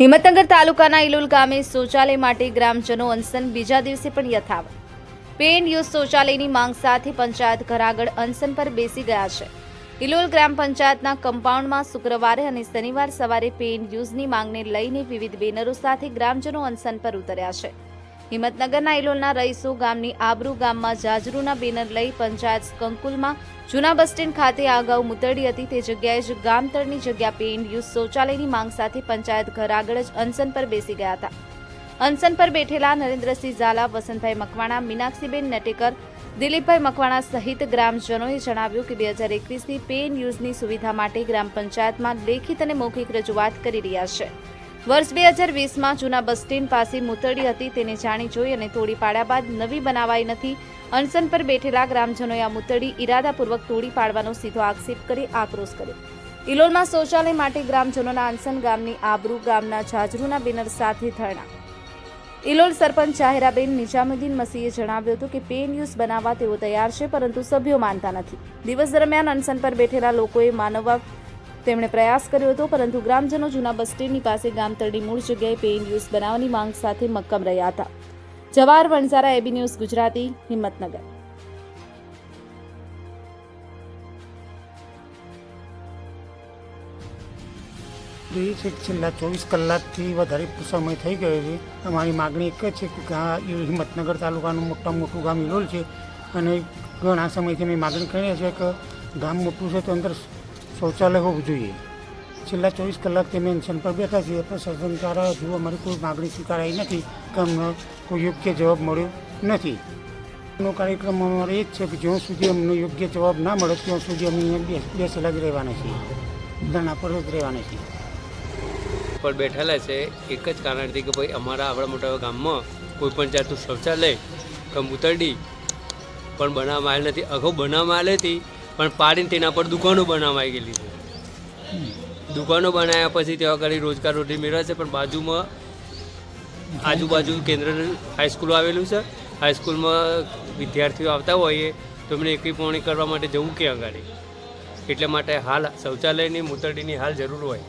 હિંમતનગર તાલુકાના ઇલુલ ગામે શૌચાલય માટે ગ્રામજનો અનશન બીજા દિવસે પણ યથાવત. પેન યુઝ શૌચાલયની માંગ સાથે પંચાયત ઘર આગળ અનશન પર બેસી ગયા છે. ઇલોલ ગ્રામ પંચાયતના કમ્પાઉન્ડમાં શુક્રવારે અને શનિવાર સવારે પેન યુઝની માંગને લઈને વિવિધ બેનરો સાથે ગ્રામજનો અનશન પર ઉતર્યા છે. હિંમતનગરના ઇલોલના રહીશો ગામની આબરૂ ગામમાં જાજરૂના બેનર લઈ પંચાયત કંકુલમાં જૂના બસ સ્ટેન્ડ ખાતે અગાઉ મુતરડી હતી. તે જગ્યાએ જ ગામતળની જગ્યા પેઇન્ટ યુઝ શૌચાલયની માંગ સાથે પંચાયત ઘર આગળ જ અનશન પર બેસી ગયા હતા. અનશન પર બેઠેલા નરેન્દ્રસિંહ ઝાલા, વસંતભાઈ મકવાણા, મીનાક્ષીબેન નટેકર, દિલીપભાઈ મકવાણા સહિત ગ્રામજનોએ જણાવ્યું કે બે હજાર એકવીસની પેઇન યુઝની સુવિધા માટે ગ્રામ પંચાયતમાં લેખિત અને મૌખિક રજૂઆત કરી રહ્યા છે. વર્ષ બે હજાર વીસમાં જૂના બસ સ્ટેન્ડ પાસે મૂતરડી હતી, તેને જાણી જોઈ અને તોડી પાડ્યા બાદ નવી બનાવાઈ નથી. અનશન પર બેઠેલા ગ્રામજનોએ આ મૂતરડી ઇરાદાપૂર્વક તોડી પાડવાનો સીધો આક્ષેપ કરી આક્રોશ કર્યો. ઇલોલમાં શૌચાલય માટે ગ્રામજનોના અનશન ગામની આબરૂ ગામના જાજરૂના બેનર સાથે ધરણા. ઇલોલ સરપંચ જાહેરાબેન નિઝામુદ્દીન મસીએ જણાવ્યું હતું કે પેન ન્યૂઝ બનાવવા તેઓ તૈયાર છે, પરંતુ સભ્યો માનતા નથી. દિવસ દરમિયાન અનશન પર બેઠેલા લોકોએ માનવવા તેમણે પ્રયાસ કર્યો હતો, પરંતુ ગ્રામજનો જૂના બસ સ્ટેન્ડની પાસે ગામતળની મૂળ જગ્યાએ પેઇન યુઝ બનાવવાની માંગ સાથે મક્કમ રહ્યા હતા. Jawahar Vanzara AB news Gujarati, Himmatnagar. એ છે છેલ્લા ચોવીસ કલાકથી વધારે સમય થઈ ગયો છે. અમારી માગણી એક જ છે કે ગામ હિંમતનગર તાલુકાનું મોટા મોટું ગામ ઇલોલ છે. અને ઘણા સમયથી અમે માગણી કરીએ છીએ કે ગામ મોટું છે તો અંદર શૌચાલય હોવું જોઈએ. છેલ્લા ચોવીસ કલાકથી અમે અનશન પર બેઠા છીએ. પ્રશાસન દ્વારા હજુ અમારી કોઈ માગણી સ્વીકારાઈ નથી. કે અમને કોઈ યોગ્ય જવાબ મળ્યો નથી. નો કાર્યક્રમ અમારો એ જ છે કે જ્યાં સુધી અમને યોગ્ય જવાબ ના મળે, ત્યાં સુધી અમે અહીંયા બેસ- બેસેલા જ રહેવાના છીએ. ધરણા પર જ રહેવાના છીએ. પર બેઠેલા છે, એક જ કારણથી કે ભાઈ અમારા આવડા મોટા ગામમાં કોઈ પણ જાતનું શૌચાલય કે મૂતરડી પણ બનાવવામાં આવેલ નથી. અગાઉ બનાવવામાં આવેલી હતી પણ પાડીને તેના પર દુકાનો બનાવાઈ ગયેલી છે. દુકાનો બનાવ્યા પછી ત્યાં આગળ રોજગાર રોટી મેળવે છે, પણ બાજુમાં આજુબાજુ કેન્દ્ર હાઈસ્કૂલ આવેલું છે. હાઈસ્કૂલમાં વિદ્યાર્થીઓ આવતા હોઈએ તો એમને એકી પોણી કરવા માટે જવું કે આગળ એટલે માટે હાલ શૌચાલયની મૂતરડીની હાલ જરૂર હોય.